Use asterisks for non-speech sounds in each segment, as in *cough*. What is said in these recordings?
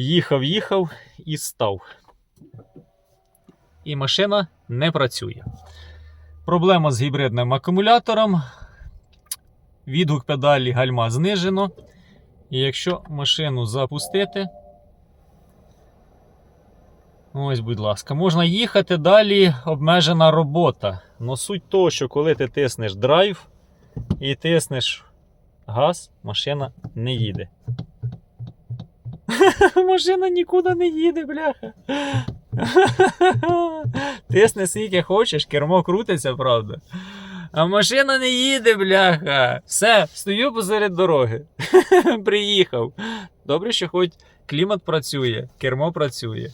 Їхав, їхав і став. І машина не працює. Проблема з гібридним акумулятором. Відгук педалі гальма знижено. І якщо машину запустити. Ось, будь ласка, можна їхати далі обмежена робота. Но суть того, що коли ти тиснеш драйв і тиснеш газ, машина не їде. *laughs* Машина нікуди не їде, бляха. *laughs* Тисни скільки хочеш, кермо крутиться, правда. А машина не їде, бляха. Все, стою посеред дороги. *laughs* Приїхав. Добре, що хоч клімат працює, кермо працює.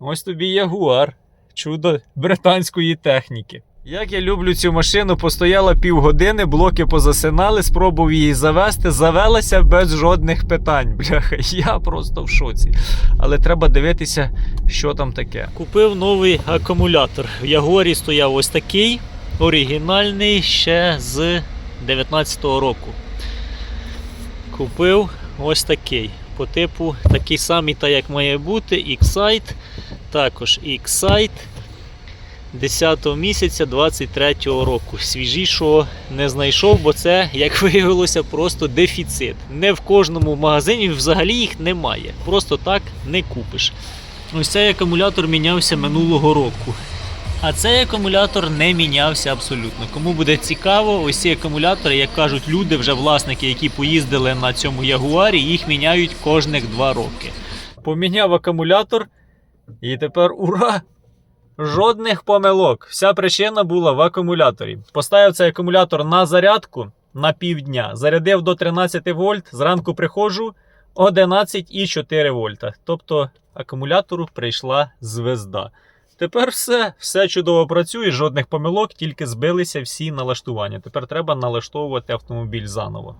Ось тобі ягуар. Чудо британської техніки. Як я люблю цю машину, постояла півгодини, блоки позасинали, спробував її завести, завелася без жодних питань. *laughs* Бляха, я просто в шоці. Але треба дивитися, що там таке. Купив новий акумулятор. В Ягуарі стояв ось такий, оригінальний ще з 19-го року. Купив ось такий. По типу такий самий, та як має бути, Excite. Також Excite 10 місяця 23-го року. Свіжішого не знайшов, бо це, як *laughs* виявилося, просто дефіцит. Не в кожному магазині взагалі їх немає. Просто так не купиш. Ось цей акумулятор мінявся минулого року. А цей акумулятор не мінявся абсолютно. Кому буде цікаво, ось ці акумулятори, як кажуть люди, вже власники, які поїздили на цьому Ягуарі, їх міняють кожних 2 роки. Поміняв акумулятор, і тепер ура! Жодних помилок. Вся причина була в акумуляторі. Поставив цей акумулятор на зарядку на півдня. Зарядив до 13 вольт. Зранку приходжу 11,4 вольта. Тобто акумулятору прийшла звезда. Тепер все, все чудово працює, жодних помилок, тільки збилися всі налаштування. Тепер треба налаштовувати автомобіль заново.